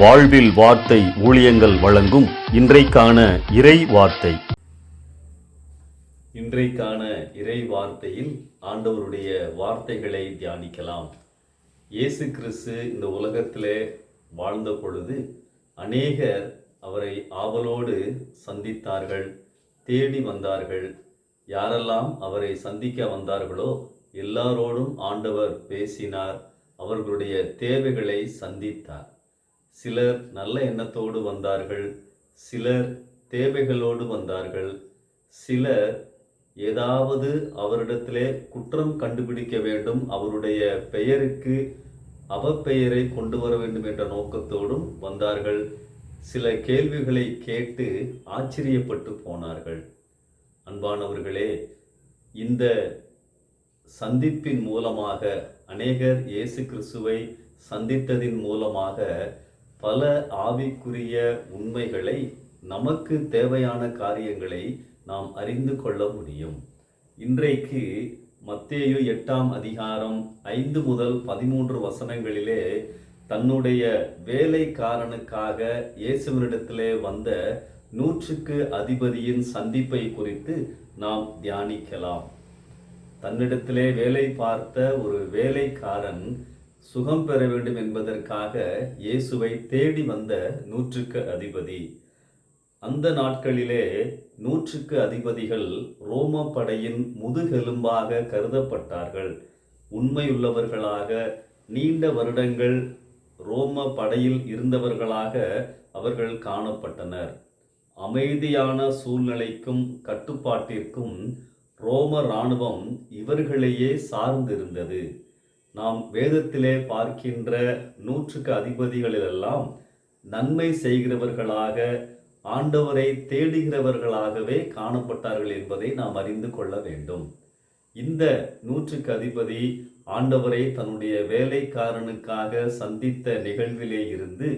வாழ்வில் வார்த்தை ஊழியங்கள் வழங்கும் இன்றைக்கான இறை வார்த்தை. இன்றைக்கான இறை வார்த்தையில் ஆண்டவருடைய வார்த்தைகளை தியானிக்கலாம். இயேசு கிறிஸ்து இந்த உலகத்திலே வாழ்ந்த பொழுது அநேகர் அவரை ஆவலோடு சந்தித்தார்கள் தேடி வந்தார்கள். யாரெல்லாம் அவரை சந்திக்க வந்தார்களோ எல்லாரோடும் ஆண்டவர் பேசினார் அவர்களுடைய தேவைகளை சந்தித்தார். சிலர் நல்ல எண்ணத்தோடு வந்தார்கள் சிலர் தேவைகளோடு வந்தார்கள் சிலர் ஏதாவது அவரிடத்திலே குற்றம் கண்டுபிடிக்க வேண்டும் அவருடைய பெயருக்கு அவப்பெயரை கொண்டு வர வேண்டும் என்ற நோக்கத்தோடும் வந்தார்கள். சில கேள்விகளை கேட்டு ஆச்சரியப்பட்டு போனார்கள். அன்பானவர்களே இந்த சந்திப்பின் மூலமாக அநேகர் இயேசு கிறிஸ்துவை சந்தித்ததின் மூலமாக பல ஆவிக்குரிய உண்மைகளை நமக்கு தேவையான காரியங்களை நாம் அறிந்து கொள்ள முடியும். இன்றைக்கு மத்தேயு எட்டாம் அதிகாரம் ஐந்து முதல் பதிமூன்று வசனங்களிலே தன்னுடைய வேலைக்காரனுக்காக இயேசுவனிடத்திலே வந்த நூற்றுக்கு அதிபதியின் சந்திப்பை குறித்து நாம் தியானிக்கலாம். தன்னிடத்திலே வேலை பார்த்த ஒரு வேலைக்காரன் சுகம் பெற வேண்டும் என்பதற்காக இயேசுவை தேடி வந்த நூற்றுக்கு அதிபதி. அந்த நாட்களிலே நூற்றுக்கு அதிபதிகள் ரோம படையின் முதுகெலும்பாக கருதப்பட்டார்கள். உண்மையுள்ளவர்களாக நீண்ட வருடங்கள் ரோம படையில் இருந்தவர்களாக அவர்கள் காணப்பட்டனர். அமைதியான சூழ்நிலைக்கும் கட்டுப்பாட்டிற்கும் ரோம இராணுவம் இவர்களையே சார்ந்திருந்தது. நாம் வேதத்திலே பார்க்கின்ற நூற்றுக்கு அதிபதிகளிலெல்லாம் நன்மை செய்கிறவர்களாக ஆண்டவரை தேடுகிறவர்களாகவே காணப்பட்டார்கள் என்பதை நாம் அறிந்து கொள்ள வேண்டும். இந்த நூற்றுக்கு அதிபதி ஆண்டவரை தன்னுடைய வேலைக்காரனுக்காக சந்தித்த நிகழ்விலே இருந்து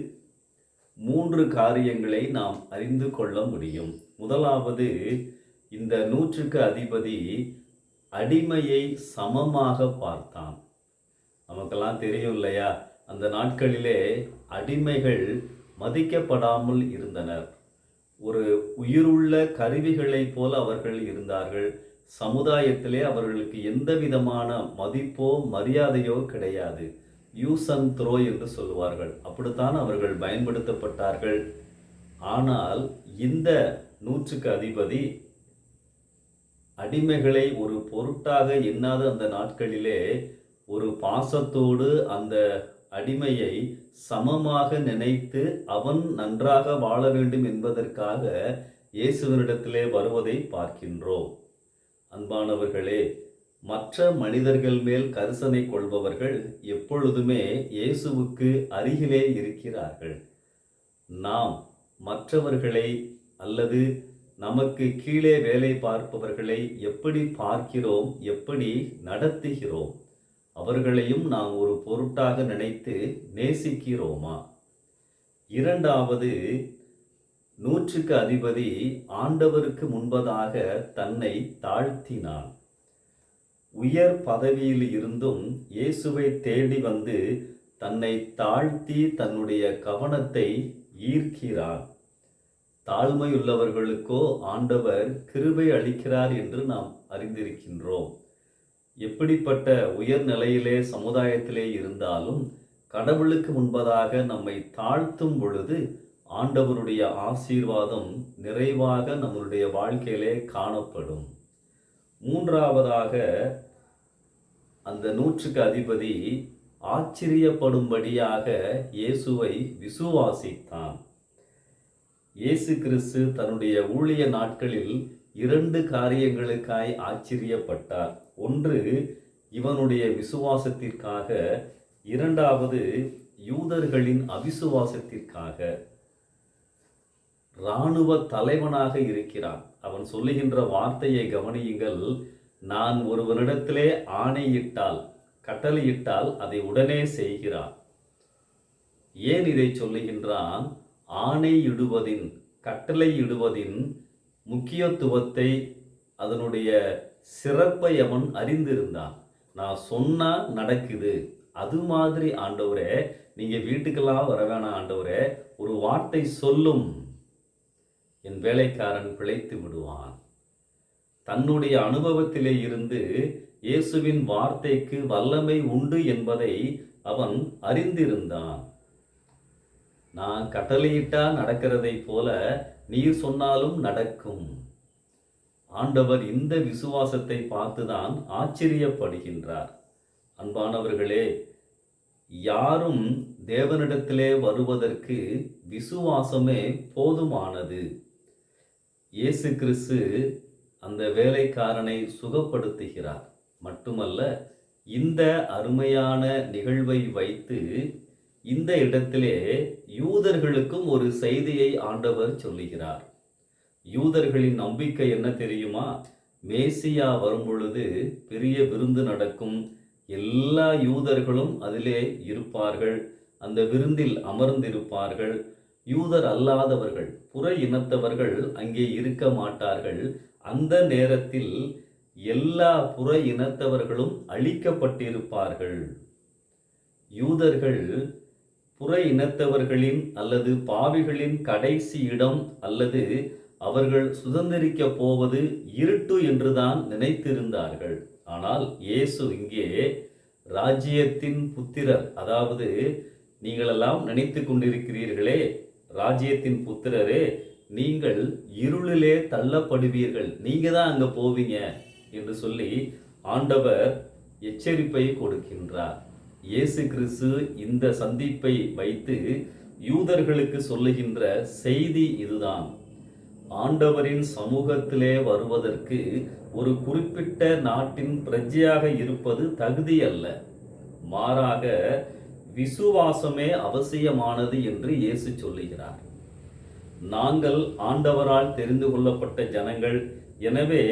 மூன்று காரியங்களை நாம் அறிந்து கொள்ள முடியும். முதலாவது இந்த நூற்றுக்கு அதிபதி அடிமையை சமமாக பார்த்தான். நமக்கெல்லாம் தெரியும் இல்லையா அந்த நாட்களிலே அடிமைகள் மதிக்கப்படாமல் இருந்தனர். ஒரு உயிருள்ள கருவிகளைப் போல அவர்கள் இருந்தார்கள். சமுதாயத்திலே அவர்களுக்கு எந்த விதமான மதிப்போ மரியாதையோ கிடையாது. யூஸ் அண்ட் த்ரோ என்று சொல்லுவார்கள். அப்படித்தான் அவர்கள் பயன்படுத்தப்பட்டார்கள். ஆனால் இந்த நூற்றுக்கு அதிபதி அடிமைகளை ஒரு பொருட்டாக எண்ணாத அந்த நாட்களிலே ஒரு பாசத்தோடு அந்த அடிமையை சமமாக நினைத்து அவன் நன்றாக வாழ வேண்டும் என்பதற்காக இயேசுவனிடத்திலே வருவதை பார்க்கின்றோம். அன்பானவர்களே மற்ற மனிதர்கள் மேல் கரிசனை கொள்பவர்கள் எப்பொழுதுமே இயேசுவுக்கு அருகிலே இருக்கிறார்கள். நாம் மற்றவர்களை அல்லது நமக்கு கீழே வேலை பார்ப்பவர்களை எப்படி பார்க்கிறோம் எப்படி நடத்துகிறோம்? அவர்களையும் நாம் ஒரு பொருட்டாக நினைத்து நேசிக்கிறோமா? இரண்டாவது நூற்றுக்கு அதிபதி ஆண்டவருக்கு முன்பதாக தன்னை தாழ்த்தினான். உயர் பதவியில் இருந்தும் இயேசுவை தேடி வந்து தன்னை தாழ்த்தி தன்னுடைய கவனத்தை ஈர்க்கிறான் தாழ்மையுள்ளவர்களுக்கோ ஆண்டவர் கிருபை அளிக்கிறார் என்று நாம் அறிந்திருக்கின்றோம். எப்படிப்பட்ட உயர் நிலையிலே சமுதாயத்திலே இருந்தாலும் கடவுளுக்கு முன்பதாக நம்மை தாழ்த்தும் பொழுது ஆண்டவருடைய ஆசீர்வாதம் நிறைவாக நம்மளுடைய வாழ்க்கையிலே காணப்படும். மூன்றாவதாக அந்த நூற்றுக்கு அதிபதி ஆச்சரியப்படும்படியாக இயேசுவை விசுவாசித்தான். இயேசு கிறிஸ்து தன்னுடைய ஊழிய நாட்களில் இரண்டு காரியங்களுக்காய் ஆச்சரியப்பட்டார். ஒன்று இவனுடைய விசுவாசத்திற்காக இரண்டாவது யூதர்களின் அவிசுவாசத்திற்காக. இராணுவ தலைவனாக இருக்கிறான். அவன் சொல்லுகின்ற வார்த்தையை கவனியுங்கள். நான் ஒருவனிடத்திலே ஆணையிட்டால் கட்டளையிட்டால் அதை உடனே செய்கிறான். ஏன் இதை சொல்லுகின்றான்? ஆணையிடுவதின் கட்டளையிடுவதின் முக்கியத்துவத்தை அதனுடைய சிறப்பை அவன் அறிந்திருந்தான். நான் சொன்னா நடக்குது. அது மாதிரி ஆண்டவரே நீங்க வீட்டுக்கெல்லாம் வர வேணாம் ஆண்டவரே. ஒரு வார்த்தை சொல்லும். என் வேலைக்காரன் பிழைத்து விடுவான். தன்னுடைய அனுபவத்திலே இருந்து இயேசுவின் வார்த்தைக்கு வல்லமை உண்டு என்பதை அவன் அறிந்திருந்தான். நான் கட்டளையிட்டா நடக்கிறதை போல நீர் சொன்னாலும் நடக்கும். ஆண்டவர் இந்த விசுவாசத்தை பார்த்துதான் ஆச்சரியப்படுகின்றார். அன்பானவர்களே யாரும் தேவனிடத்திலே வருவதற்கு விசுவாசமே போதுமானது. இயேசு கிறிஸ்து அந்த வேலைக்காரனை சுகப்படுத்துகிறார். மட்டுமல்ல இந்த அருமையான நிகழ்வை வைத்து இந்த இடத்திலே யூதர்களுக்கும் ஒரு செய்தியை ஆண்டவர் சொல்லுகிறார். யூதர்களின் நம்பிக்கை என்ன தெரியுமா? மேசியா வரும்பொழுது பெரிய விருந்து நடக்கும். எல்லா யூதர்களும் அதிலே இருப்பார்கள். அந்த விருந்தில் அமர்ந்திருப்பார்கள். யூதர் அல்லாதவர்கள் புற இனத்தவர்கள் அங்கே இருக்க மாட்டார்கள். அந்த நேரத்தில் எல்லா புற இனத்தவர்களும் அழிக்கப்பட்டிருப்பார்கள். யூதர்கள் புற இனத்தவர்களின் அல்லது பாவிகளின் கடைசி இடம் அல்லது அவர்கள் சுதந்திரிக்க போவது இருட்டு என்றுதான் நினைத்திருந்தார்கள். ஆனால் இயேசு இங்கே ராஜ்யத்தின் புத்திரர் அதாவது நீங்களெல்லாம் நினைத்து கொண்டிருக்கிறீர்களே ராஜ்யத்தின் புத்திரரே நீங்கள் இருளிலே தள்ளப்படுவீர்கள் நீங்க தான் அங்க போவீங்க என்று சொல்லி ஆண்டவர் எச்சரிப்பை கொடுக்கின்றார். இயேசு கிறிஸ்து இந்த சந்திப்பை வைத்து யூதர்களுக்கு சொல்லுகின்ற செய்தி இதுதான். ஆண்டவரின் சமூகத்திலே வருவதற்கு ஒரு குறிப்பிட்ட நாட்டின் பிரஜையாக இருப்பது தகுதி அல்ல மாறாக விசுவாசமே அவசியமானது என்று இயேசு சொல்லுகிறார். நாங்கள் ஆண்டவரால் தெரிந்து கொள்ளப்பட்ட ஜனங்கள் எனவே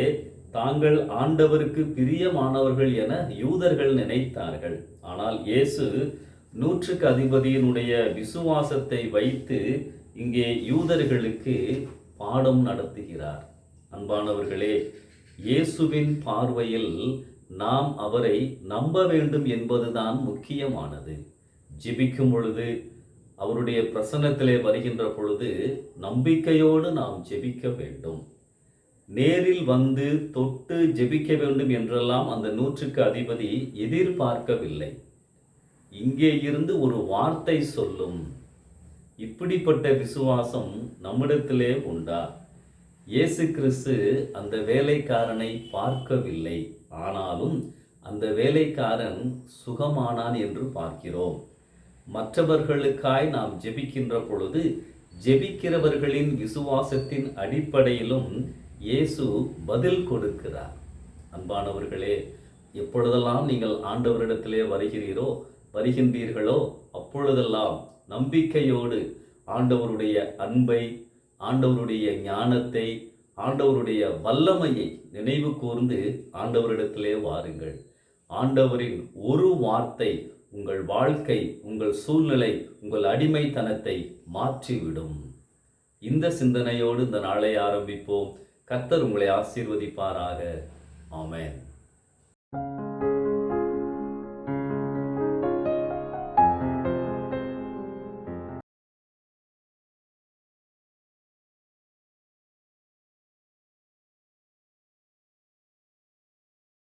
தாங்கள் ஆண்டவருக்கு பிரியமானவர்கள் என யூதர்கள் நினைத்தார்கள். ஆனால் இயேசு நூற்றுக்கு அதிபதியினுடைய விசுவாசத்தை வைத்து இங்கே யூதர்களுக்கு பாடம் நடத்துகிறார். அன்பானவர்களே இயேசுவின் பார்வையில் நாம் அவரை நம்ப வேண்டும் என்பதுதான் முக்கியமானது. ஜிபிக்கும் பொழுது அவருடைய பிரசன்னத்திலே வருகின்ற பொழுது நம்பிக்கையோடு நாம் ஜெபிக்க வேண்டும். நேரில் வந்து தொட்டு ஜெபிக்க வேண்டும் என்றெல்லாம் அந்த நூற்றுக்கு அதிபதி எதிர்பார்க்கவில்லை. இங்கே இருந்து ஒரு வார்த்தை சொல்லும். இப்படிப்பட்ட விசுவாசம் நம்மிடத்திலே உண்டா? இயேசு கிறிஸ்து அந்த வேலைக்காரனை பார்க்கவில்லை. ஆனாலும் அந்த வேலைக்காரன் சுகமானான் என்று பார்க்கிறோம். மற்றவர்களுக்காய் நாம் ஜெபிக்கின்ற பொழுது ஜெபிக்கிறவர்களின் விசுவாசத்தின் அடிப்படையிலும் இயேசு பதில் கொடுக்கிறார். அன்பானவர்களே எப்பொழுதெல்லாம் நீங்கள் ஆண்டவரிடத்திலே வருகிறீரோ வருகின்றீர்களோ அப்பொழுதெல்லாம் நம்பிக்கையோடு ஆண்டவருடைய அன்பை ஆண்டவருடைய ஞானத்தை ஆண்டவருடைய வல்லமையை நினைவு கூர்ந்து ஆண்டவரிடத்திலே வாருங்கள். ஆண்டவரின் ஒரு வார்த்தை உங்கள் வாழ்க்கை உங்கள் சூழ்நிலை உங்கள் அடிமைத்தனத்தை மாற்றிவிடும். இந்த சிந்தனையோடு இந்த நாளை ஆரம்பிப்போம். கத்தர் உங்களை ஆசீர்வதிப்பாராக. ஆமேன்.